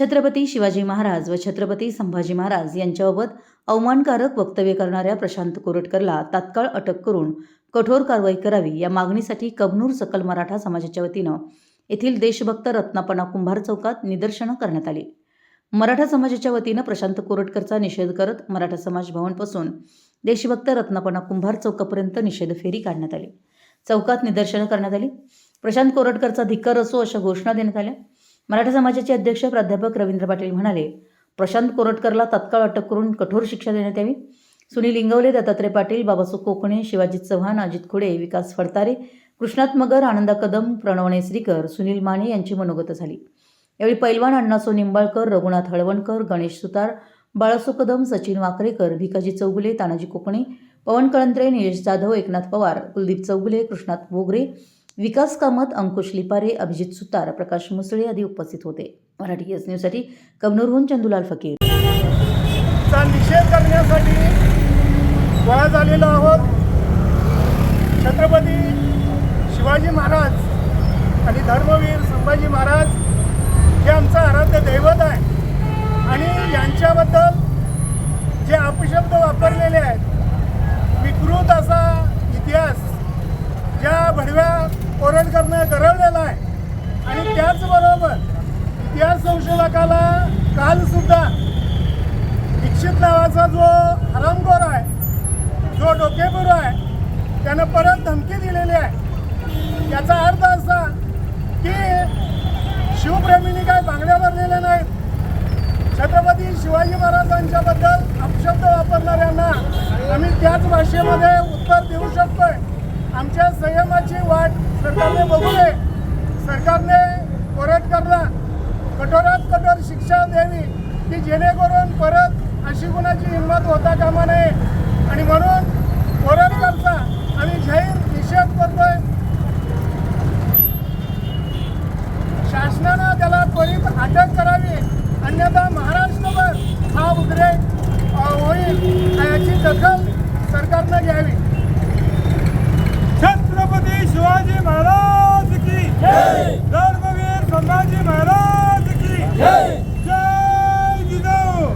छत्रपती शिवाजी महाराज व छत्रपती संभाजी महाराज यांच्याबाबत अवमानकारक वक्तव्य करणाऱ्या प्रशांत कोरटकरला तात्काळ अटक करून कठोर कारवाई करावी या मागणीसाठी कबनूर सकल मराठा समाजाच्या वतीनं येथील देशभक्त रत्नापणा कुंभार चौकात निदर्शनं करण्यात आली. मराठा समाजाच्या वतीनं प्रशांत कोरटकरचा निषेध करत मराठा समाज भवनपासून देशभक्त रत्नापणा कुंभार चौकापर्यंत निषेध फेरी काढण्यात आली. चौकात निदर्शनं करण्यात आली. प्रशांत कोरटकरचा धिक्कार असो अशा घोषणा देण्यात आल्या. मराठा समाजाचे अध्यक्ष प्राध्यापक रवींद्र पाटील म्हणाले प्रशांत कोरटकरला तत्काळ अटक करून कठोर शिक्षा देण्यात यावी. सुनील इंगवले दत्तात्रय पाटील बाबासो कोकणे शिवाजी चव्हाण अजित खुडे विकास फडतारे कृष्णात मगर आनंदा कदम प्रणव नेसरीकर सुनील माने यांची मनोगत झाली. यावेळी पैलवान अण्णासो निंबाळकर रघुनाथ हळवणकर गणेश सुतार बाळासो कदम सचिन वाकरेकर भिकाजी चौगुले तानाजी कोकणे पवन कळंत्रे निलेश जाधव एकनाथ पवार कुलदीप चौगुले कृष्णात बोगरे विकास कामत अंकुश लिपारे अभिजित सुतार प्रकाश मुसळे आदी उपस्थित होते. मराठी एस न्यूजसाठी कबनूरहून चंदुलाल फकीर. चा निषेध करण्यासाठी गोळा झालेलो आहोत छत्रपती शिवाजी महाराज आणि धर्मवीर संभाजी महाराज हे आमचं आराध्य दैवत आहे. आणि यांच्याबद्दल जे अपशब्द वापरलेले आहेत विकृत असा इतिहास ज्या भडव्या करणं गरवलेला आहे. आणि त्याचबरोबर इतिहास संशोधकाला कालसुद्धा दीक्षित नावाचा जो हरामखोर आहे जो डोकेबुर आहे त्यानं परत धमकी दिलेली आहे. याचा अर्थ असा की शिवप्रेमींनी काय बांगड्या भरलेल्या नाहीत. छत्रपती शिवाजी महाराजांच्याबद्दल अपशब्द वापरणाऱ्यांना आम्ही त्याच भाषेमध्ये संयमाची वाट सरकारने बघू नये. सरकारने कोरटकरला कठोरात कठोर शिक्षा द्यावी की जेणेकरून परत अशी गुणाची हिंमत होता कामा नये. आणि म्हणून कोरटकरचा आम्ही जाहीर निषेध करतोय. शासनानं त्याला त्वरित अटक करावी. अन्यथा महाराष्ट्रभर हा उद्रेक होईल याची दखल सरकारनं घ्यावी. संभाजी महाराज की रणवीर संभाजी महाराज की जय. जिजाऊ.